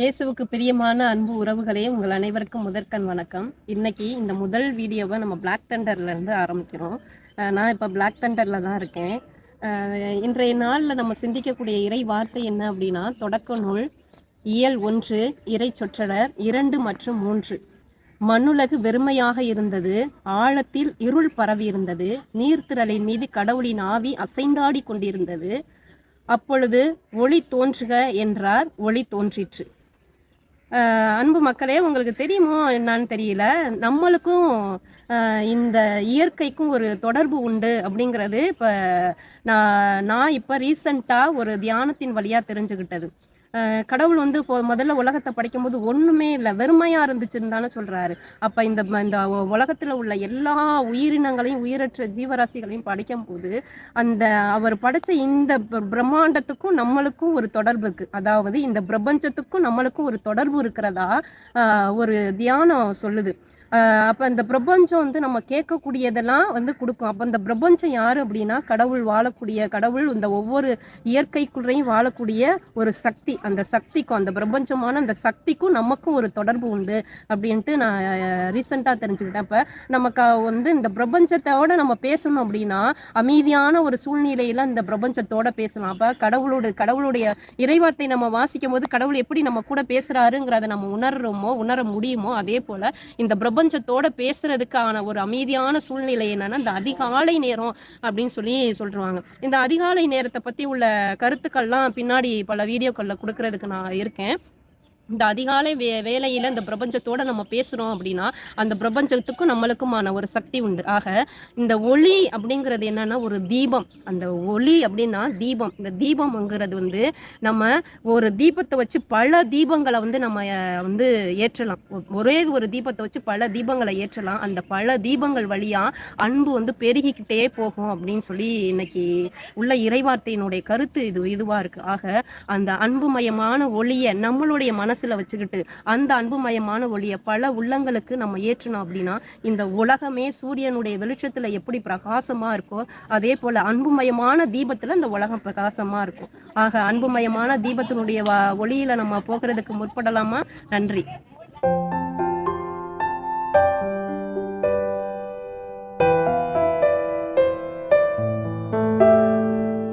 இயேசுவுக்கு பிரியமான அன்பு உறவுகளே உங்கள் அனைவருக்கும் முதற்கண் வணக்கம். இன்னைக்கு இந்த முதல் வீடியோவை நம்ம பிளாக் தண்டர்ல இருந்து ஆரம்பிக்கிறோம். நான் இப்போ பிளாக் தண்டர்ல தான் இருக்கேன். இன்றைய நாளில் நம்ம சிந்திக்கக்கூடிய இறை வார்த்தை என்ன அப்படின்னா தொடக்க நூல் இயல் ஒன்று இறை சொற்றடர் இரண்டு மற்றும் மூன்று. மண்ணுலகு வெறுமையாக இருந்தது ஆழத்தில் இருள் பரவி இருந்தது நீர்த்திரளின் மீது கடவுளின் ஆவி அசைந்தாடி கொண்டிருந்தது. அப்பொழுது ஒளி தோன்றுக என்றார் ஒளி தோன்றிற்று. அன்பு மக்களே உங்களுக்கு தெரியுமோ என்னன்னு தெரியல. நம்மளுக்கும் இந்த இயற்கைக்கும் ஒரு தொடர்பு உண்டு அப்படிங்கிறது இப்போ நான் நான் இப்போ ரீசண்டாக ஒரு தியானத்தின் வழியாக தெரிஞ்சுக்கிட்டது கடவுள் வந்து இப்போ முதல்ல உலகத்தை படைக்கும்போது ஒன்றுமே இல்லை வெறுமையாக இருந்துச்சுன்னு தானே சொல்கிறாரு அப்போ இந்த ம- இந்த உலகத்தில் உள்ள எல்லா உயிரினங்களையும் உயிரற்ற ஜீவராசிகளையும் படைக்கும் போது அந்த அவர் படைச்ச இந்த பிரம்மாண்டத்துக்கும் நம்மளுக்கும் ஒரு தொடர்பு இருக்கு. அதாவது இந்த பிரபஞ்சத்துக்கும் நம்மளுக்கும் ஒரு தொடர்பு இருக்கிறதா ஒரு தியானம் சொல்லுது. அப்போ இந்த பிரபஞ்சம் வந்து நம்ம கேட்கக்கூடியதெல்லாம் வந்து கொடுக்கும். அப்போ இந்த பிரபஞ்சம் யார் அப்படின்னா கடவுள் வாழக்கூடிய கடவுள் இந்த ஒவ்வொரு இயற்கைக்குள்ளேயும் வாழக்கூடிய ஒரு சக்தி. அந்த சக்திக்கும் அந்த பிரபஞ்சமான அந்த சக்திக்கும் நமக்கும் ஒரு தொடர்பு உண்டு அப்படின்ட்டு நான் ரீசெண்டாக தெரிஞ்சுக்கிட்டேன். அப்போ நமக்கு வந்து இந்த பிரபஞ்சத்தோட நம்ம பேசணும் அப்படின்னா அமைதியான ஒரு சூழ்நிலையில் இந்த பிரபஞ்சத்தோட பேசணும் அப்போ கடவுளோட கடவுளுடைய இறைவார்த்தை நம்ம வாசிக்கும் போது கடவுள் எப்படி நம்ம கூட பேசுகிறாருங்கிறத நம்ம உணர்றோமோ உணர முடியுமோ அதே போல இந்த பிரபஞ்சத்தோட பேசுறதுக்கான ஒரு அமைதியான சூழ்நிலை என்னன்னா இந்த அதிகாலை நேரம் அப்படின்னு சொல்லி சொல்றாங்க. இந்த அதிகாலை நேரத்தை பத்தி உள்ள கருத்துக்கள்லாம் பின்னாடி பல வீடியோக்களில் கொடுக்கறதுக்கு நான் இருக்கேன். இந்த அதிகாலை வே வேலையில் இந்த பிரபஞ்சத்தோடு நம்ம பேசுகிறோம் அப்படின்னா அந்த பிரபஞ்சத்துக்கும் நம்மளுக்குமான ஒரு சக்தி உண்டு. ஆக இந்த ஒளி அப்படிங்கிறது என்னன்னா ஒரு தீபம். அந்த ஒளி அப்படின்னா தீபம். இந்த தீபம்ங்கிறது வந்து நம்ம ஒரு தீபத்தை வச்சு பல தீபங்களை வந்து நம்ம வந்து ஏற்றலாம். ஒ- ஒரே ஒரு தீபத்தை வச்சு பல தீபங்களை ஏற்றலாம். அந்த பல தீபங்கள் வழியாக அன்பு வந்து பெருகிக்கிட்டே போகும் அப்படின்னு சொல்லி இன்னைக்கு உள்ள இறைவார்த்தையினுடைய கருத்து இது இதுவாக இருக்குது ஆக அந்த அன்புமயமான ஒளியை நம்மளுடைய மன மனசுல வச்சுக்கிட்டு அந்த அன்புமயமான ஒளியை பல உள்ளங்களுக்கு நம்ம ஏற்றணும் அப்படின்னா இந்த உலகமே சூரியனுடைய வெளிச்சத்துல எப்படி பிரகாசமா இருக்கோ அதே போல அன்புமயமான தீபத்துல இந்த உலகம் பிரகாசமா இருக்கும். ஆக அன்புமயமான தீபத்தினுடைய ஒளியில நம்ம போகிறதுக்கு முற்படலாமா? நன்றி.